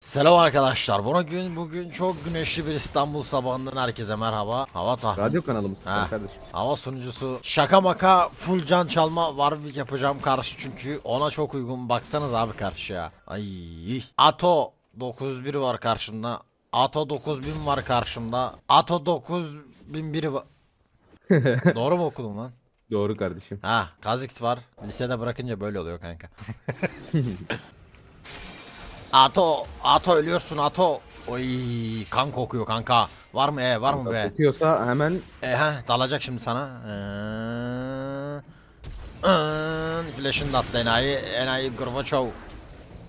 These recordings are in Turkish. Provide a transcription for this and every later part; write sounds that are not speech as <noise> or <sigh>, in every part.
Selam arkadaşlar. Bugün bugün çok güneşli bir İstanbul sabahından herkese merhaba. Hava tahmin. Radyo kanalımız Ha. kardeşim. Hava sunucusu şaka maka full can çalma Warwick yapacağım karşı çünkü ona çok uygun. Baksanız abi karşıya. Ay. Ato 91 var karşımda. Ato 9000 var karşımda. Ato 9001 var. <laughs> Doğru mu okudum lan? Doğru kardeşim. Ha, Kazix var. Lisede bırakınca böyle oluyor kanka. <laughs> Ato, Ato ölüyorsun Ato. Oy, kan kokuyor kanka. Var mı e, var mı be? Kokuyorsa hemen E ha, dalacak şimdi sana. Ee, ıı, Flash'ın da attı enayi, enayi Gorbaçov.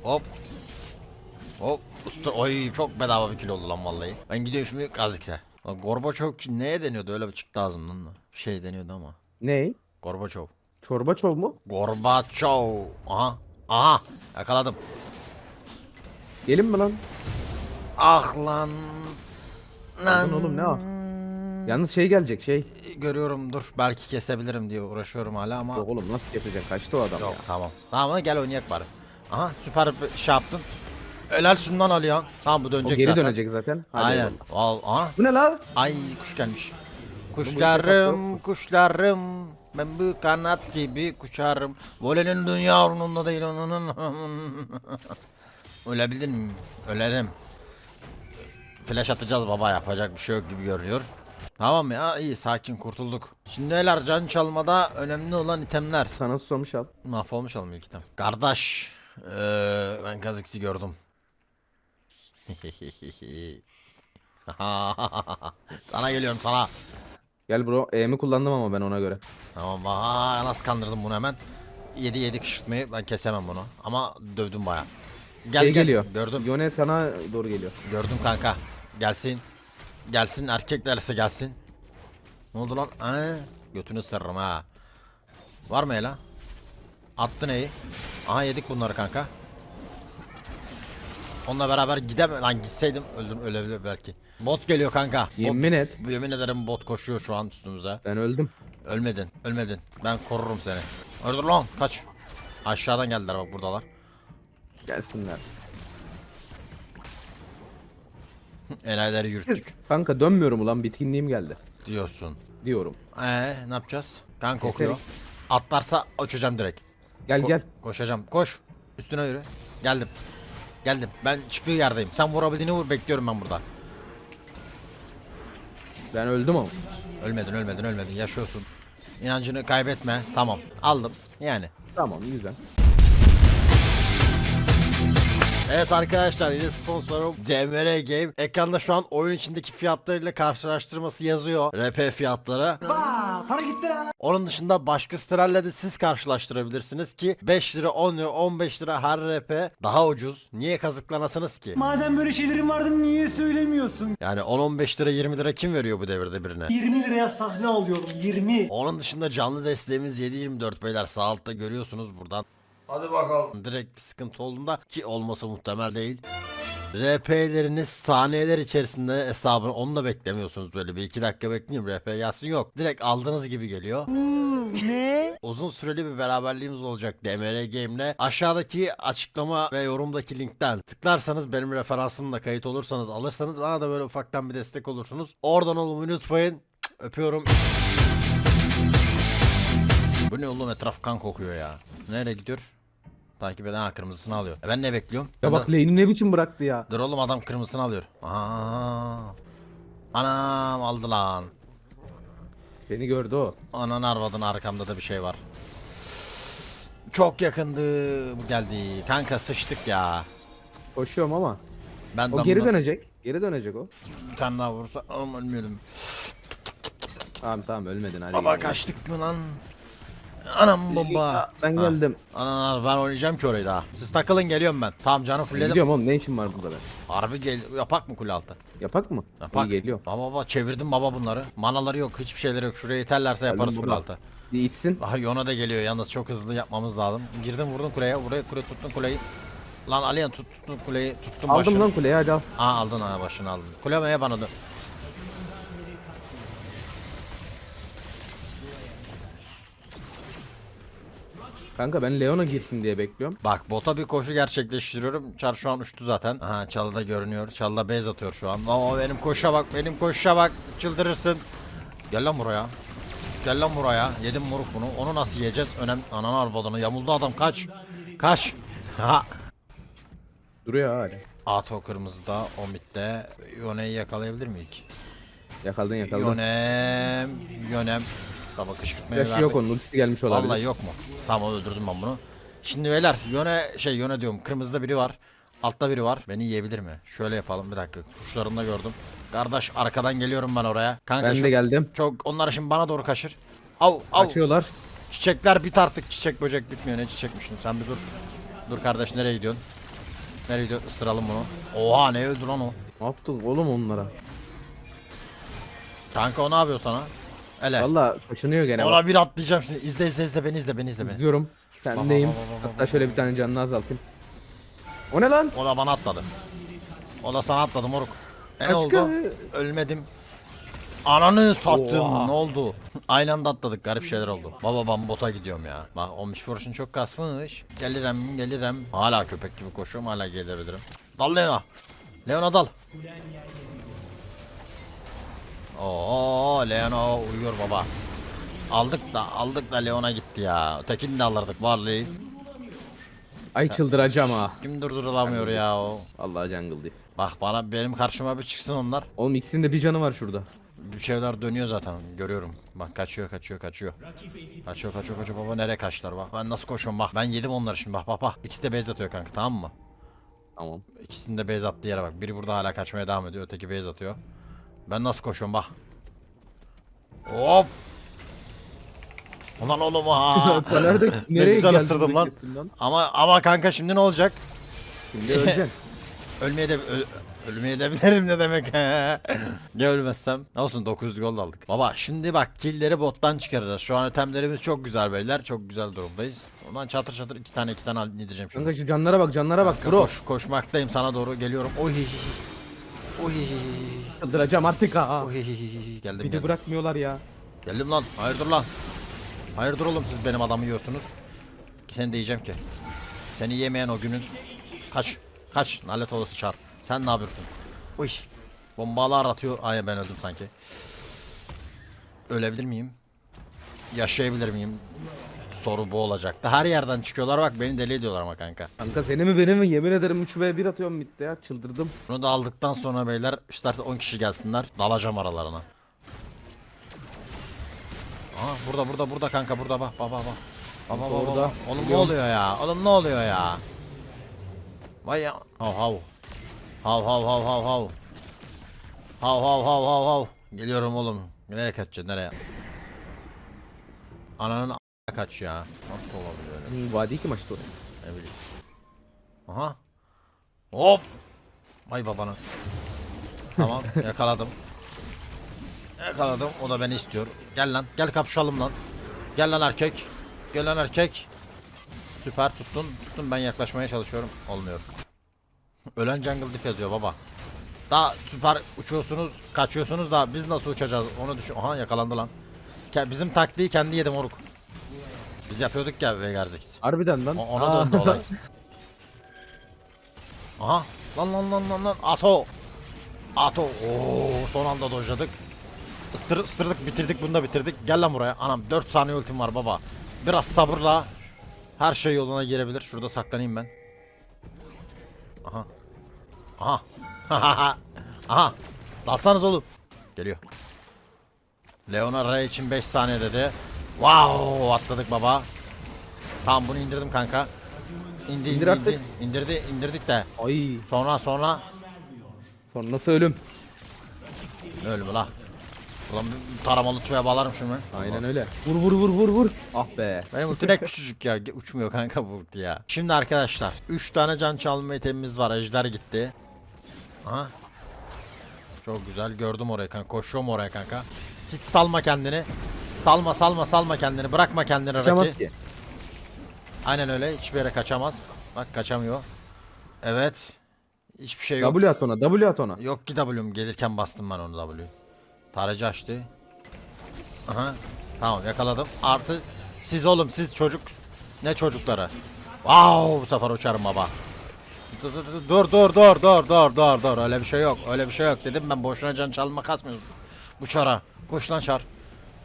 Hop. Hop. Usta, oy çok bedava bir kilo oldu lan vallahi. Ben gidiyorum şimdi Kazix'e. Lan Gorbaçov ki neye deniyordu öyle bir çıktı ağzımdan da. Bir şey deniyordu ama. ne? Gorbaçov. Çorba çov mu? Gorbaçov. Aha. Aha. Yakaladım. Gelin mi lan? Ah lan. Aldın oğlum, ne al? Yalnız şey gelecek şey. Görüyorum dur. Belki kesebilirim diye uğraşıyorum hala ama. Yok oğlum nasıl kesecek? Kaçtı o adam Yok ya. tamam. Tamam ama gel oynayak bari. Aha süper bir şey yaptın. Helal şundan alıyor. Tamam bu O dönecek geri zaten. dönecek zaten. Hadi Aynen. eyvallah. Al, aha. Bu ne lan? Ay kuş gelmiş. Kuşlarım, kuşlarım. Ben bu kanat gibi kuşarım. Volenin dünya ornunda değil onun. <laughs> Ölebilir miyim? Ölerim. Flash atacağız baba yapacak bir şey yok gibi görünüyor. Tamam ya iyi sakin kurtulduk. Şimdi neler can çalmada önemli olan itemler. Sana susamış al. Mahvolmuş oğlum ilk item. Kardeş. Eee ben kazıkçı gördüm. <laughs> sana geliyorum sana. Gel bro. E'mi kullandım ama ben ona göre. Tamam vay nasıl kandırdım bunu hemen. 7 7 kışırtmayı ben kesemem bunu. Ama dövdüm baya. Gel Şey gel. geliyor. Gördüm. Yone sana doğru geliyor. Gördüm kanka. Gelsin. Gelsin erkeklerse gelsin. Ne oldu lan? Aa, götünü sırrım ha. Var mı Ela? Attı neyi? Aha yedik bunları kanka. Onunla beraber gidem lan gitseydim öldüm ölebilir belki. Bot geliyor kanka. Bot- Yemin et. Yemin ederim bot koşuyor şu an üstümüze. Ben öldüm. Ölmedin, ölmedin. Ben korurum seni. Öldür lan, kaç. Aşağıdan geldiler bak buradalar. Gelsinler. <laughs> Elayları yürüttük Kanka dönmüyorum ulan bitkinliğim geldi. diyorsun. Diyorum. Ee, ne yapacağız? Kan kokuyor. Keserik. Atlarsa uçacağım direkt. Gel Ko- gel. Koşacağım. Koş. Üstüne yürü. Geldim. Geldim. Ben çıktığı yerdeyim. Sen vurabildiğini vur. Bekliyorum ben burada. Ben öldüm ama. Ölmedin, ölmedin, ölmedin. Yaşıyorsun. İnancını kaybetme. Tamam. Aldım. Yani. Tamam güzel. Evet arkadaşlar yine sponsorum DMR Game. Ekranda şu an oyun içindeki fiyatlarıyla karşılaştırması yazıyor. RP fiyatları. para gitti lan. Onun dışında başka sitelerle de siz karşılaştırabilirsiniz ki 5 lira 10 lira 15 lira her RP daha ucuz. Niye kazıklanasınız ki? Madem böyle şeylerin vardı niye söylemiyorsun? Yani 10-15 lira 20 lira kim veriyor bu devirde birine? 20 liraya sahne alıyorum 20. Onun dışında canlı desteğimiz 7-24 beyler sağ altta görüyorsunuz buradan. Hadi bakalım. Direkt bir sıkıntı olduğunda ki olması muhtemel değil. RP'leriniz saniyeler içerisinde hesabını onu da beklemiyorsunuz böyle bir iki dakika bekleyeyim RP gelsin yok. Direkt aldığınız gibi geliyor. Ne? Uzun süreli bir beraberliğimiz olacak DMR Game'le. Aşağıdaki açıklama ve yorumdaki linkten tıklarsanız benim referansımla kayıt olursanız alırsanız bana da böyle ufaktan bir destek olursunuz. Oradan olmayı unutmayın. Öpüyorum. Bu ne oğlum etraf kan kokuyor ya. Nereye gidiyor? Takip eden ha kırmızısını alıyor. E ben ne bekliyorum? Ya Ben bak lane'i ne biçim bıraktı ya. Dur oğlum adam kırmızısını alıyor. Aa. Anam aldı lan. Seni gördü o. Anan arvadın arkamda da bir şey var. Çok yakındı bu geldi. Kanka sıçtık ya. Koşuyorum ama. Ben O geri buna dönecek. Geri dönecek o. bir tane daha vursa oğlum ölmüyordum. Tamam tamam ölmedin hadi. Baba gel. kaçtık mı lan? Anam. Aa, Ben Ha. geldim. Anan ben oynayacağım ki orayı daha. Siz takılın geliyorum ben. Tamam canı fullledim. Gidiyorum oğlum ne işin var burada ben? Harbi gel yapak mı kule altı? Yapak mı? Yapak. İyi geliyor. Baba baba çevirdim baba bunları. Manaları yok hiçbir şeyleri yok. Şuraya iterlerse yaparız Geldim kule baba. altı. Bir itsin. Aha Yona da geliyor yalnız çok hızlı yapmamız lazım. Girdim vurdum kuleye. Buraya kule tuttun kuleyi. Lan Aliyan tut tuttun kuleyi. Tuttum Aldım başını. lan kuleyi hadi al. Aa aldın ha başını aldın. Kulemeye bana dön. Kanka ben Leona girsin diye bekliyorum. Bak bota bir koşu gerçekleştiriyorum. Çar şu an uçtu zaten. Aha çalıda görünüyor. Çalıda base atıyor şu an. Ama benim koşa bak benim koşa bak. Çıldırırsın. Gel lan buraya. Gel lan buraya. Yedim moruk bunu. Onu nasıl yiyeceğiz? Önem ananı arvadını. Yamuldu adam kaç. Kaç. <laughs> Ha. Duruyor hala. Ato kırmızıda. O midde. Yone'yi yakalayabilir miyik? Yakaladın yakaladın. Yonem. Yonem. Tabi kışkırtmaya Yaşı yok onun ultisi gelmiş olabilir. Vallahi yok mu? Tamam öldürdüm ben bunu. Şimdi beyler yöne şey yöne diyorum kırmızıda biri var. Altta biri var. Beni yiyebilir mi? Şöyle yapalım bir dakika. Kuşlarında gördüm. Kardeş arkadan geliyorum ben oraya. Kanka Ben çok, de geldim. çok onlar şimdi bana doğru kaçır. Av av. Açıyorlar. Çiçekler bit artık. Çiçek böcek bitmiyor. Ne çiçekmişsin sen bir dur. Dur kardeş nereye gidiyorsun? Nereye gidiyorsun? Isıralım bunu. Oha ne öldü lan o? Ne yaptık oğlum onlara? Kanka o ne yapıyor sana? Ele. Valla kaşınıyor gene bak. Ona bir atlayacağım şimdi. İzle izle izle beni izle beni izle beni. İzliyorum. Sendeyim. Baba, baba, baba, Hatta şöyle bir tane canını azaltayım. O ne lan? O da bana atladı. O da sana atladı moruk. E ne Aşkı. oldu? Ölmedim. Ananı sattım. Oha. Ne oldu? Aynı anda atladık. Garip şeyler oldu. Baba ben bota gidiyorum ya. Bak olmuş vuruşun çok kasmış. Gelirim gelirim. Hala köpek gibi koşuyorum. Hala gelebilirim. Dal Leona. Leona dal. Oo Leona uyuyor baba. Aldık da aldık da Leona gitti ya. Ötekini de alırdık varlığı. Ay çıldıracağım ha. Kim durdurulamıyor ya o. Allah jungle değil. Bak bana benim karşıma bir çıksın onlar. Oğlum ikisinin de bir canı var şurada. Bir şeyler dönüyor zaten görüyorum. Bak kaçıyor kaçıyor kaçıyor. Kaçıyor kaçıyor kaçıyor baba nereye kaçtılar bak. Ben nasıl koşuyorum bak. Ben yedim onları şimdi bak bak bak. İkisi de base atıyor kanka tamam mı? Tamam. İkisinin de base attığı yere bak. Biri burada hala kaçmaya devam ediyor. Öteki base atıyor. Ben nasıl koşuyorum bak. Hop. Ulan oğlum ha. <laughs> Nerede? ne Nereye güzel geldin ısırdım lan. Ama ama kanka şimdi ne olacak? Şimdi öleceksin. <laughs> Ölmeye de öl, ölmeye de bilirim ne demek Ya <laughs> ölmezsem ne olsun 900 gol aldık Baba şimdi bak killleri bottan çıkaracağız Şu an itemlerimiz çok güzel beyler Çok güzel durumdayız Ondan çatır çatır iki tane iki tane indireceğim şimdi Kanka şu canlara bak canlara bak bro. koş, Koşmaktayım sana doğru geliyorum Oy Oy. Çıldıracağım artık ha. Oy. Geldim de geldim. bırakmıyorlar ya. Geldim lan. Hayırdır lan? Hayırdır oğlum siz benim adamı yiyorsunuz? Seni de yiyeceğim ki Seni yemeyen o günün Kaç kaç. Lanet olası çar. Sen ne yapıyorsun? Uy Bombalar atıyor. Ay ben öldüm sanki. Ölebilir miyim? Yaşayabilir miyim Soru bu olacaktı her yerden çıkıyorlar bak beni deli ediyorlar ama kanka Kanka seni mi beni mi yemin ederim 3 v 1 atıyorum midde ya çıldırdım. Bunu da aldıktan sonra beyler isterse 10 kişi gelsinler dalacağım aralarına Aha burada burada burada kanka burada bak bak bak bak. Bak bak bak. Oğlum ne oluyor ya? Oğlum ne oluyor ya? Vay ya. Hav hav. Hav hav hav hav hav. Hav hav hav hav hav. Geliyorum oğlum. Nereye kaçacaksın nereye? Ananın kaç ya. Nasıl olabilir öyle? Hmm, Vadi ki maçta orası. Ne bileyim. Aha. Hop. Vay babana. Tamam <laughs> yakaladım. Yakaladım. O da beni istiyor. Gel lan. Gel kapışalım lan. Gel lan erkek. Gel lan erkek. Süper tuttun. Tuttun ben yaklaşmaya çalışıyorum. Olmuyor. Ölen jungle diff yazıyor baba. Daha süper uçuyorsunuz, kaçıyorsunuz da biz nasıl uçacağız onu düşün. Aha yakalandı lan. Bizim taktiği kendi yedi moruk. Biz yapıyorduk ya Vegarzix. Harbiden lan. O- Ona Aa. döndü olay. <laughs> Aha. Lan lan lan lan lan. Ato. Ato. Oo, son anda dojladık. Istır, ıstırdık bitirdik bunu da bitirdik. Gel lan buraya. Anam 4 saniye ultim var baba. Biraz sabırla. Her şey yoluna girebilir. Şurada saklanayım ben. Aha. Aha. <laughs> Aha. Dalsanız oğlum. Geliyor. Leona Ray için 5 saniye dedi. Wow atladık baba. Tamam bunu indirdim kanka. İndi, İndir indi, artık. indi. İndirdi, indirdik de. Ay. Sonra sonra Sonra nasıl ölüm? ne ölümü la? Ulan bir taramalı tüfeğe bağlarım şimdi. Aynen öyle. Vur vur vur vur vur. Ah be. Benim ulti ne küçücük ya. ge- Uçmuyor kanka bu ulti ya. Şimdi arkadaşlar 3 tane can çalma itemimiz var. Ejder gitti. Aha. Çok güzel. Gördüm orayı kanka. Koşuyorum oraya kanka. Hiç salma kendini. Salma salma salma kendini. Bırakma kendini Kaçamaz Raki. ki. Aynen öyle. Hiçbir yere kaçamaz. Bak kaçamıyor. Evet. Hiçbir şey yok. W at ona. W at ona. Yok ki W'm gelirken bastım ben onu W. Tarayıcı açtı. Aha. Tamam yakaladım. Artı siz oğlum siz çocuk Ne çocukları? Wow bu sefer uçarım baba. Dur dur dur dur dur dur dur dur öyle bir şey yok öyle bir şey yok dedim ben boşuna can çalma kasmıyoruz bu çara koş lan çar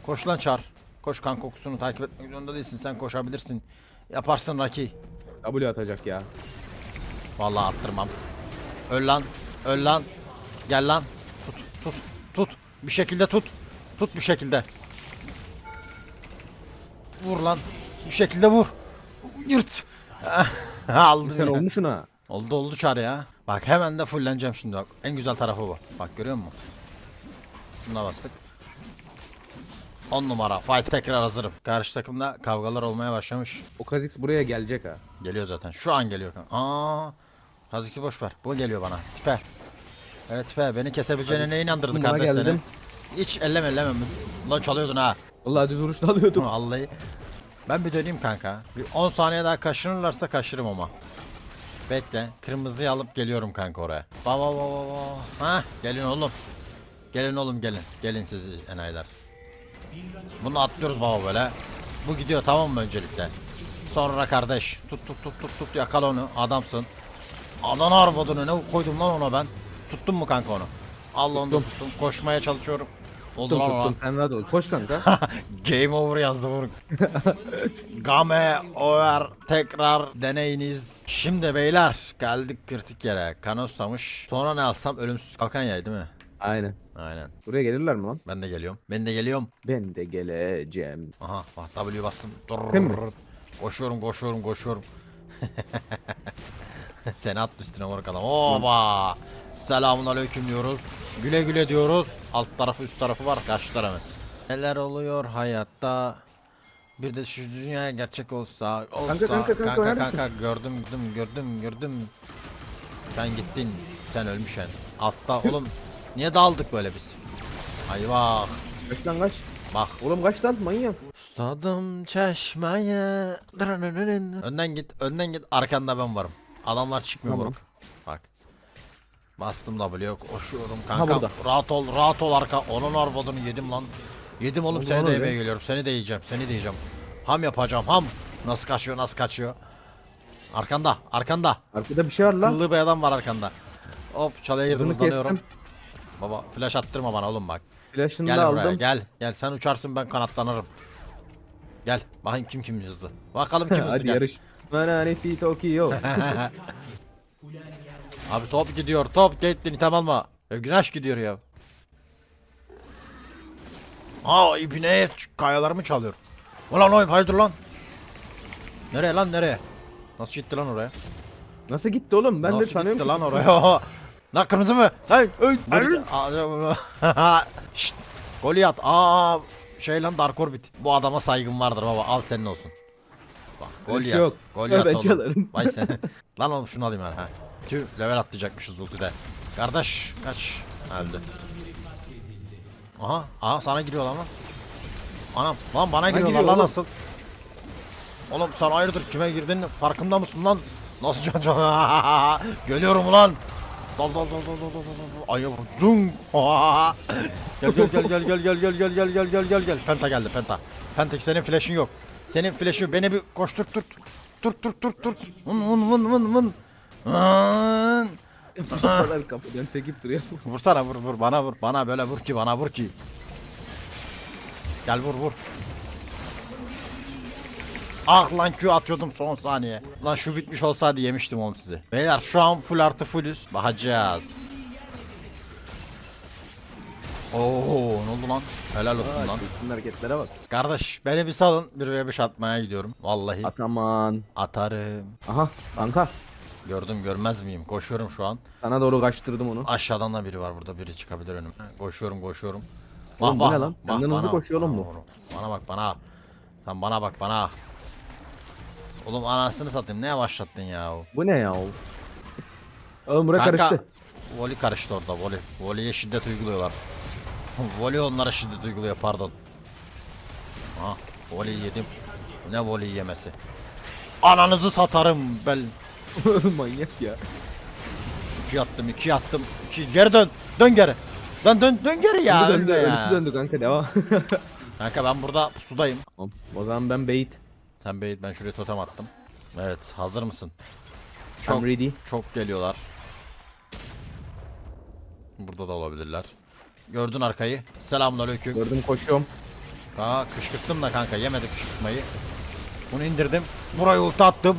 koş lan çar koş kan kokusunu takip etmek zorunda değilsin sen koşabilirsin yaparsın Raki W atacak ya. vallahi attırmam öl lan öl lan gel lan tut tut tut bir şekilde tut tut bir şekilde vur lan bir şekilde vur yırt <laughs> aldım Sen yine. olmuşsun ha. Oldu oldu çare ya. Bak hemen de fulleneceğim şimdi bak. En güzel tarafı bu. Bak görüyor musun? Buna bastık. 10 numara. Fight tekrar hazırım. Karşı takımda kavgalar olmaya başlamış. O Kha'Zix buraya gelecek ha. Geliyor zaten. Şu an geliyor. Aa. Kazıkçı boş ver. Bu geliyor bana. Tipe. Evet tipe. Beni kesebileceğine ne inandırdı Buna kardeş seni? geldim. Hiç elleme elleme. Lan çalıyordun ha. Vallahi düz vuruşta alıyordum. <laughs> Vallahi. Ben bir döneyim kanka. Bir 10 saniye daha kaşınırlarsa kaşırım ama. Bekle. Kırmızıyı alıp geliyorum kanka oraya. Ba ba ba ba ba. Ha, gelin oğlum. Gelin oğlum gelin. Gelin siz enayiler. Bunu atlıyoruz baba böyle. Bu gidiyor tamam mı öncelikle? Sonra kardeş. Tut tut tut tut tut yakala onu. Adamsın. Ananı arvadını ne koydum lan ona ben. Tuttun mu kanka onu? Allah onu da tuttum. Koşmaya çalışıyorum. Oldu Tuttum lan tuttum sen rahat ol. Koş kanka. <laughs> Game over yazdı bunu. <laughs> Game over tekrar deneyiniz. Şimdi beyler geldik kritik yere. Kanoslamış. Sonra ne alsam ölümsüz kalkan yay değil mi? Aynen. Aynen. Buraya gelirler mi lan? Ben de geliyorum. Ben de geliyorum. Ben de geleceğim. Aha bak W bastım. Değil mi? Koşuyorum koşuyorum koşuyorum. <laughs> Sen at üstüne moruk adam. Oba. Selamun aleyküm diyoruz. Güle güle diyoruz. Alt tarafı üst tarafı var karşı tarafı. Neler oluyor hayatta? Bir de şu dünya gerçek olsa, olsa Kanka, kanka, kanka, kanka, kanka, gördüm gördüm gördüm gördüm. Sen gittin. Sen ölmüşsün. Altta oğlum niye daldık böyle biz? Ayvah. Kaç lan kaç. Bak Oğlum kaç lan manyak. Stadım çeşmeye. Önden git, önden git. Arkanda ben varım. Adamlar çıkmıyor Tamam. Bak. Bastım W koşuyorum Ha, kanka. Rahat ol, rahat ol arka. Onun arvadını yedim lan. Yedim oğlum Oldu seni de yemeye geliyorum. Seni de yiyeceğim, seni de yiyeceğim. Ham yapacağım, ham. Nasıl kaçıyor, nasıl kaçıyor? Arkanda, arkanda. Arkada bir şey var lan. Kıllı bir adam var arkanda. Hop çalıya girdim hızlanıyorum. kestim. Baba flash attırma bana oğlum bak. Flash'ını Gel da buraya aldım. gel. Gel sen uçarsın ben kanatlanırım. Gel. Bakayım kim kim hızlı. Bakalım kim <laughs> hızlı Hadi gel. yarış. Mananifi Tokyo. <laughs> Abi top gidiyor. Top Caitlyn item alma. Ya güneş gidiyor ya. Aa ibneye kayalarımı çalıyor. Ulan oğlum hayırdır lan. Nereye lan nereye? Nasıl gitti lan oraya? Nasıl gitti oğlum? Ben Nasıl de sanıyorum gitti ki- lan oraya? <laughs> lan kırmızı mı? Hey, hey. Aa, <laughs> Şşt. Goliath. Aa şey lan Dark Orbit. Bu adama saygım vardır baba. Al senin olsun. Bak Goliath. yok. Goliath Ben oğlum. çalarım. Vay <laughs> sen. lan oğlum şunu alayım ben ha. Tüh level atlayacakmışız ultide. Kardeş kaç. Öldü. Aha, aha sana giriyorlar lan. Anam lan bana giriyorlar giriyor lan oğlum? nasıl? Oğlum sen hayırdır kime girdin farkında mısın lan? Nasıl can can? <laughs> Geliyorum ulan. Dal dal dal dal dal dal dal dal. Ay yavrum. Zung. gel gel gel gel gel gel gel gel gel gel gel gel gel. Penta geldi Penta. Pentek senin flash'ın yok. Senin flash'ın yok. Beni bir koştur tut. Tut tut tut tut. Vın vın vın vın vın. Vın. Kadar kapıdan çekip duruyor. Vursana vur vur bana vur. Bana böyle vur ki bana vur ki. Gel vur vur. Ah lan Q atıyordum son saniye. Lan şu bitmiş olsaydı yemiştim oğlum sizi. Beyler şu an full artı fullüz. Bakacağız. Oo ne oldu lan? Helal olsun lan. Şunun hareketlere bak. Kardeş beni bir salın. Bir ve beş atmaya gidiyorum. Vallahi Ataman. atarım. Aha kanka. Gördüm görmez miyim? Koşuyorum şu an. Sana doğru kaçtırdım onu. Aşağıdan da biri var burada. Biri çıkabilir önüme. Koşuyorum koşuyorum. Oğlum bu ne lan? Benden hızlı koşuyor oğlum bu. bana, Bana bak bana. Sen bana bak bana. Oğlum anasını satayım. Ne yavaşlattın ya? Bu ne ya? Oğlum bura Kanka, karıştı. Voli karıştı orada voli. Voliye şiddet uyguluyorlar. <laughs> voli onlara şiddet uyguluyor pardon. Ha, voli yedim. Ne voli yemesi? Ananızı satarım ben. <laughs> Manyak ya. İki attım, iki attım. İki geri dön. Dön geri. Dön dön dön geri ya. Döndü, ya. ölüsü döndü kanka devam. Kanka ben burada sudayım. O zaman ben bait. Sen bait ben şuraya totem attım. Evet hazır mısın? I'm Çok ready. çok geliyorlar. Burada da olabilirler. Gördün arkayı. Selamünaleyküm. Gördüm koşuyorum. Aa kışkırttım da kanka yemedi kışkırtmayı. Bunu indirdim. Burayı ulti attım.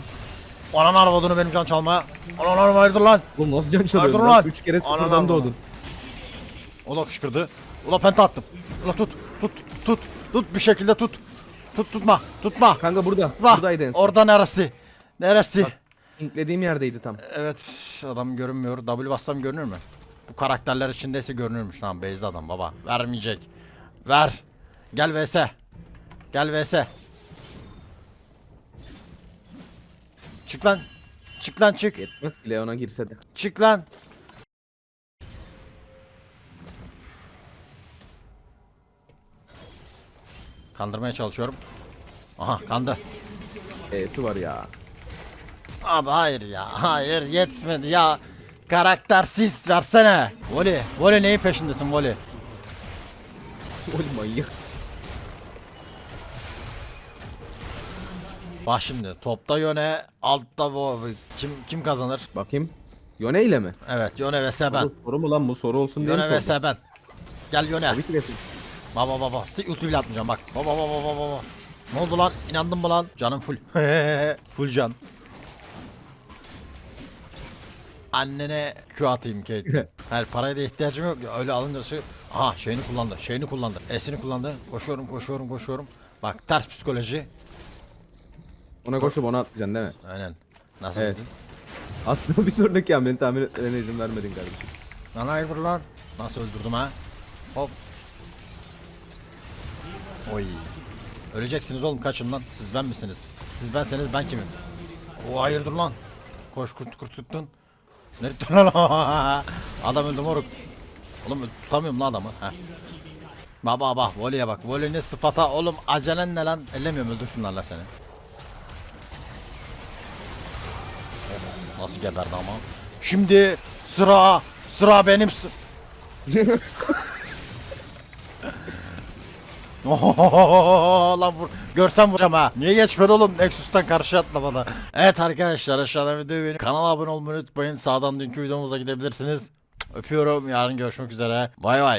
Anan arvadını benim can çalmaya. Anan arvadını hayırdır lan. Oğlum nasıl can çalıyorsun lan? lan. 3 kere sıfırdan alma. doğdun. O da kışkırdı. Ula penta attım. Ula tut tut tut tut bir şekilde tut. Tut tutma tutma. Kanka burada. Tutma. Buradaydı en son. Orada neresi? Neresi? Linklediğim yerdeydi tam. Evet adam görünmüyor. W bassam görünür mü? Bu karakterler içindeyse görünürmüş. Tamam base'de adam baba. Vermeyecek. Ver. Gel vs. Gel vs. Çık lan. Çık lan çık. Yetmez ki Leon'a girse de. Çık lan. Kandırmaya çalışıyorum. Aha kandı. E'si var ya. Abi hayır ya. Hayır yetmedi ya. Karaktersiz versene. Voli. Voli neyin peşindesin Voli? Oğlum manyak. Bak şimdi topta yöne altta bu kim kim kazanır? Bakayım. Yone ile mi? Evet yöne vs ben. Bu soru mu lan bu soru olsun diye mi Yöne vs sordun? ben. Gel yöne. Tabii ki. Baba baba. Sık ulti bile atmayacağım bak. Baba baba baba baba. Ne oldu lan? İnandın mı lan? Canım full. <laughs> full can. Annene Q atayım Kate. <laughs> Her paraya da ihtiyacım yok. Öyle alınca şey... Aha şeyini kullandı. Şeyini kullandı. S'ini kullandı. Koşuyorum koşuyorum koşuyorum. Bak ters psikoloji. Ona koşup ona atlayacaksın değil mi? Aynen. Nasıl Evet. bildin? Aslında bir sonraki hamleni tahmin etmene izin vermedin kardeşim. Lan hayırdır lan? Nasıl öldürdüm ha? Hop. Oy. Öleceksiniz oğlum kaçın lan. Siz ben misiniz? Siz benseniz ben kimim? O hayırdır lan? Koş kurt kurt tuttun. Ne tuttun lan? <laughs> Adam öldü moruk. Oğlum tutamıyorum lan adamı. Heh. Baba bak voleye bak. Voley ne sıfata oğlum acelen ne lan? Ellemiyorum öldürsünler lan seni. Nasıl geberdi ama. Şimdi sıra sıra benim sı- <laughs> Ohohoho, <laughs> lan vur. Görsem vuracağım ha. Niye geçmedi oğlum Nexus'tan karşı atlamada. Evet arkadaşlar aşağıdan videoyu beğenip kanala abone olmayı unutmayın. Sağdan dünkü videomuza gidebilirsiniz. Öpüyorum. Yarın görüşmek üzere. Bay bay.